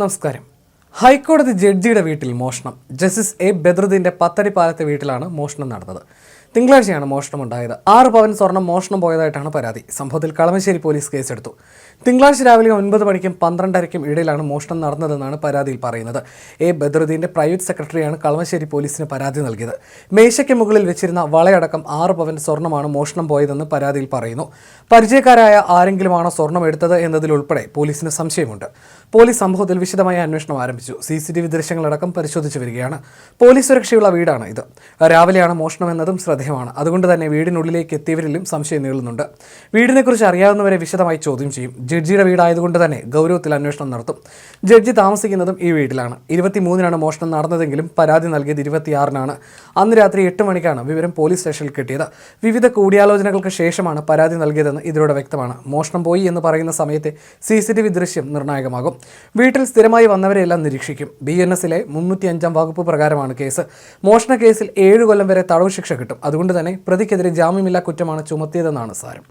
നമസ്കാരം. ഹൈക്കോടതി ജഡ്ജിയുടെ വീട്ടിൽ മോഷണം. Justice A. ബദ്രുദ്ദീന്റെ പത്തടി പാലത്തെ വീട്ടിലാണ് മോഷണം നടന്നത്. തിങ്കളാഴ്ചയാണ് മോഷണം ഉണ്ടായത് ആറ് പവൻ സ്വർണം മോഷണം പോയതായിട്ടാണ് പരാതി. സംഭവത്തിൽ കളമശ്ശേരി പോലീസ് കേസെടുത്തു. തിങ്കളാഴ്ച രാവിലെ ഒൻപത് മണിക്കും പന്ത്രണ്ടരയ്ക്കും ഇടയിലാണ് മോഷണം നടന്നതെന്നാണ് പരാതിയിൽ പറയുന്നത്. എ. ബദറുദ്ദീന്റെ പ്രൈവറ്റ് സെക്രട്ടറിയാണ് കളമശ്ശേരി പോലീസിന് പരാതി നൽകിയത്. മേശയ്ക്ക് മുകളിൽ വെച്ചിരുന്ന വളയടക്കം ആറ് പവൻ സ്വർണമാണ് മോഷണം പോയതെന്ന് പരാതിയിൽ പറയുന്നു. പരിചയക്കാരായ ആരെങ്കിലുമാണോ സ്വർണം എടുത്തത് എന്നതിലുൾപ്പെടെ പോലീസിന് സംശയമുണ്ട്. പോലീസ് സംഭവത്തിൽ വിശദമായ അന്വേഷണം ആരംഭിച്ചു. സി സി ടി വി ദൃശ്യങ്ങളടക്കം പരിശോധിച്ചു വരികയാണ്. പോലീസ് സുരക്ഷയുള്ള വീടാണ് ഇത്. രാവിലെയാണ് മോഷണം എന്നതും ശ്രദ്ധേയമാണ് അതുകൊണ്ട് തന്നെ വീടിനുള്ളിലേക്ക് എത്തിയവരിലും സംശയം നീളുന്നുണ്ട്. വീടിനെക്കുറിച്ച് അറിയാവുന്നവരെ വിശദമായി ചോദ്യം ചെയ്യും. ജഡ്ജിയുടെ വീടായതുകൊണ്ട് തന്നെ ഗൗരവത്തിൽ അന്വേഷണം നടത്തും. ജഡ്ജി താമസിക്കുന്നതും ഈ വീട്ടിലാണ്. ഇരുപത്തിമൂന്നിനാണ് മോഷണം നടന്നതെങ്കിലും പരാതി നൽകിയത് ഇരുപത്തിയാറിനാണ്. അന്ന് രാത്രി എട്ട് മണിക്കാണ് വിവരം പോലീസ് സ്റ്റേഷനിൽ കിട്ടിയത്. വിവിധ കൂടിയാലോചനകൾക്ക് ശേഷമാണ് പരാതി നൽകിയതെന്ന് ഇതിലൂടെ വ്യക്തമാണ്. മോഷണം പോയി എന്ന് പറയുന്ന സമയത്തെ സി സി ടി വി ദൃശ്യം നിർണായകമാകും. വീട്ടിൽ സ്ഥിരമായി വന്നവരെയെല്ലാം നിരീക്ഷിക്കും. ബി എൻ എസിലെ മുന്നൂറ്റി അഞ്ചാം വകുപ്പ് പ്രകാരമാണ് കേസ്. മോഷണ കേസിൽ ഏഴ് കൊല്ലം വരെ തടവ് ശിക്ഷ കിട്ടും. അതുകൊണ്ട് തന്നെ പ്രതിക്കെതിരെ ജാമ്യമില്ലാ കുറ്റമാണ് ചുമത്തിയതെന്നാണ് സാരം.